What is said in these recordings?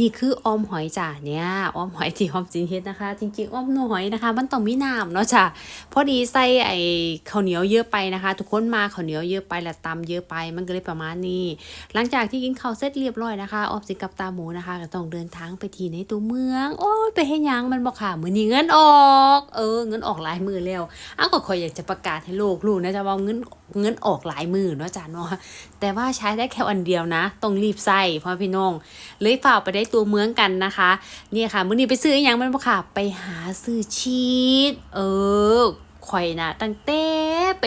นี่คือออมหอยจ้ะเนี่ยออมหอยที่ออมสินเฮ็ดนะคะ จริงๆออมหน่อยนะคะ มันต้องมีน้ำเนาะจ้ะพอดีใส่ไอ้ข้าวเหนียวเยอะไปนะคะ ทุกคนมาข้าวเหนียวเยอะไปและตำเยอะไปมันก็เลยประมาณนี้ หลังจากที่กินข้าวเสร็จเรียบร้อยนะคะออมสิกับตาหมูนะคะก็ต้องเดินทางไปที่ในตัวเมือง โอ้ยไปให้ยังมันบอกค่ะมือนี้เงินออก เออเงินออกหลายมือแล้วอ้าวก็คอยอยากจะประกาศให้โลกรู้นะจ๊ะว่าเงินเงินออกหลายมือเนาะจ้ะเนาะแต่ว่าใช้ได้แค่วันเดียวนะต้องรีบใส่พ่อพี่น้องเลยฝ่ากไปได้ตัวเมืองกันนะคะเนี่ยค่ะมื้อนี้ไปซื้ออหยังมันบ่ค่ะ ไปหาซื้อชีสเออข่อยนะตั้งแต่ไป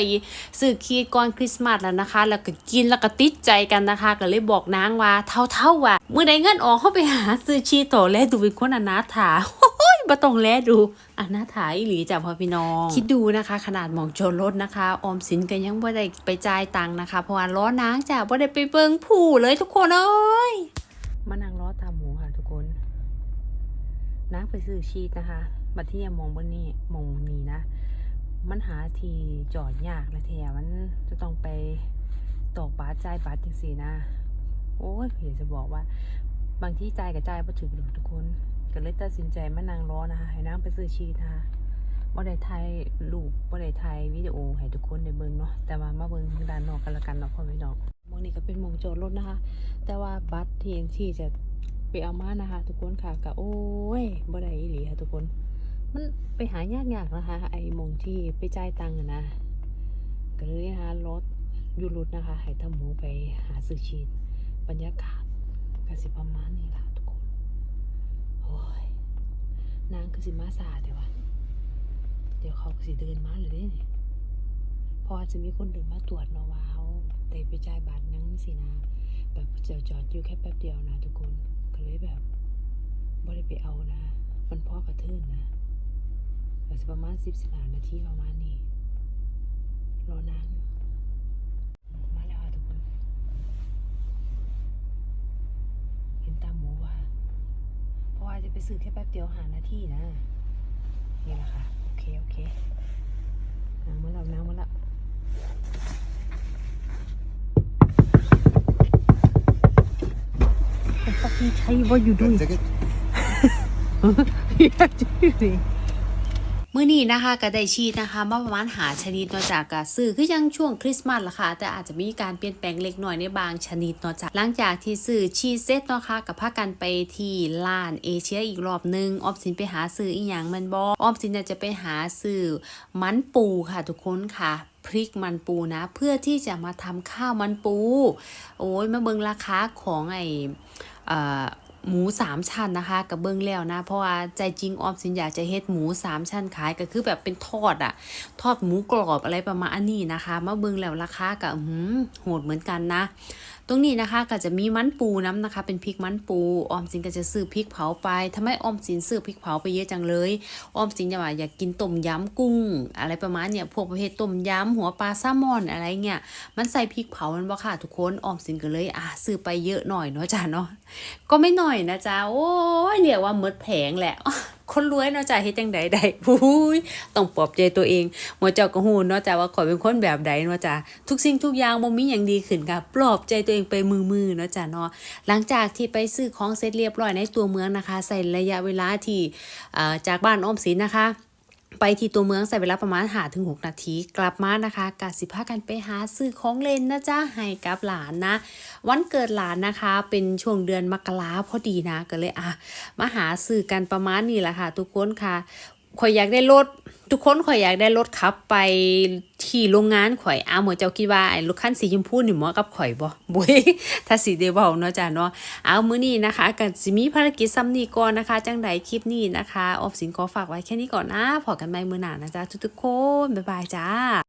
ซื้อคีดก่อนคริสต์มาสแล้วนะคะ แล้วก็กินแล้วก็ติดใจกันนะคะ ก็เลยบอกนางว่าเท่าๆว่ามื้อใดเงินออกเข้าไปหาซื้อชีสโตแลดูเป็นคนอนาถาโอ้ยบ่ต้องแลดูอนาถาอีหลีจ้ะพ่อพี่น้อง คิดดูนะคะ ขนาดหมองโจรรถนะคะ ออมสินก็ยังบ่ได้ไปจ่ายตังค์นะคะ เพราะว่าล้อนางจ้ะบ่ได้ไปเบิ่งผู้เลยทุกคนเอ้ยมานั่งล้อตามหมูค่ะทุกคน นางไปซื้อชีสนะคะมาเที่ยมองบนนี่มองนี่นะ มันหาทีจอดยากและแถมมันจะต้องไปตอกบาทจ่ายบาทจังสีนะ โอ้ยอยากจะบอกว่า บางที่จ่ายกับจ่ายบ่ถึงทุกคนก็เลยตัดสินใจมานั่งรอนะคะให้นางไปซื้อชีสนะคะบ่ได้ถ่ายรูปบ่ได้ถ่ายวิดีโอให้ทุกคนได้เบิ่งเนาะแต่ว่ามาเบิ่งด้านนอกกันละกันเนาะพ่อพี่น้องมองนี่ก็เป็นมองจอดรถนะคะ แต่ว่าบัตรที่ที่จะ ไปเอามานะคะ ทุกคนค่ะก็โอ้ยบ่ได้อีหลีค่ะทุกคน มันไปหายากๆนะคะ ไอ้มงที่ไปจ่ายตังค์นะก็เลยนะคะรถยู่รถนะคะให้ทำหมูไปหาซื้อชีสบรรยากาศก็สิประมาณนี้ล่ะทุกคนโอ้ยนางคือสิมาสาแต่ว่าเดี๋ยวเขาสิเดินมาเลยเนี่เพอจะมีคนเดินมาตรวจเนาะว่าเขาได้ไปจ่ายบัตรยังสินะแบบเจอจอดอยู่แค่แป๊บเดียวนะทุกคน ก็เลยแบบบ่ได้ไปเอานะ มันพ่อกระเทินนะก็สิประมาณสิบสิบห้านาทีประมาณนี้รอนานมาแล้วค่ะทุกคน เห็นตามหมูว่าเพราะว่าจะไปซื้อแค่แป๊บเดียวหานาทีนะ นี่แหละค่ะ fucking tell you what you doing Ticket? มื่อนี้นะคะก็ได้ชีดนะคะมาประมาณหาชนิดนอกจากกซื้อคือยังช่วงคริสต์มาสละค่ะแต่อาจจะมีการเปลี่ยนแปลงเล็กน้อยในบางชนิดนอกจากหลังจากที่ซื้อชีสเซตนะค่ะกับพากันไปที่ร้านเอเชียอีกรอบหนึงออมสินไปหาซื้ออีหยังมันบอออมสินจะไปหาซื้อมันปูค่ะทุกคนค่ะพริกมันปูนะ เพื่อที่จะมาทำข้าวมันปู โอ้ยมาเบิงราคาของไอ เอ่อ หมูสามชั้นนะคะกับเบิ้งแล้วนะ เพราะว่าใจจริงออมสินอยากจะเฮ็ดหมูสามชั้นขายก็คือแบบเป็นทอดอะทอดหมูกรอบอะไรประมาณนี้นะคะ มาเบิ้งแล้วราคาก็หือโหดเหมือนกันนะ ตรงนี้นะคะก็จะมีมันปูน้ำนะคะ เป็นพริกมันปูออมสินก็จะซื้อพริกเผาไปทำไมออมสินซื้อพริกเผาไปเยอะจังเลยออมสินจะว่าอยากกินต้มยำกุ้ง อะไรประมาณเนี่ยพวกประเภทต้มยำหัวปลาแซลมอนอะไรเงี้ยมันใส่พริกเผามันบ่ค่ะทุกคนออมสินก็เลยอะซื้อไปเยอะหน่อยเนาะจ้ะเนาะก็ไม่หน่อยนะจ๊ะโอ้ยเรียกว่าหมดแผงแหละคนรวยเนาะจ้ะเฮ็ดจังใดได้อุ้ยต้องปลอบใจตัวเองหมอเจ้าก็ฮู้เนาะจ้ะว่าข่อยเป็นคนแบบใดเนาะจ้ะทุกสิ่งทุกอย่างบ่มีหยังดีขึ้นค่ะปลอบใจตัวเองไปมือๆเนาะจ้ะเนาะหลังจากที่ไปซื้อของเสร็จเรียบร้อยในตัวเมืองนะคะใส่ระยะเวลาที่เอ่อจากบ้านออมสินนะคะ ไปที่ตัวเมืองใส่เวลาประมาณหาถึงหนาที กลับมานะคะกาสิพากันไปหาซื้อของเล่นนะจ๊ะให้กับหลานนะ วันเกิดหลานนะคะ เป็นช่วงเดือนมกราพอดีนะก็เลยอะมาหาซื้อกันประมาณนี้แหละค่ะ ทุกคนค่ะข่อยอยากได้รถทุกคนข่อยอยากได้รถขับไป ขี่โรงงานข่อยอ้าวหมอเจ้าคิดว่าไอ้รถคันสีชมพูนี่เหมาะกับข่อยบ่บุยถ้าสีเดเบาเนาะจ้าเนาะเอามื้อนี้นะคะกับสิมีภารกิจซ้ำนี้ก่อนนะคะ จังใดคลิปนี้นะคะ ออฟสินขอฝากไว้แค่นี้ก่อนนะพอกันใหม่มื้อหน้านะจ๊ะทุกๆคนบ๊ายบายจ้า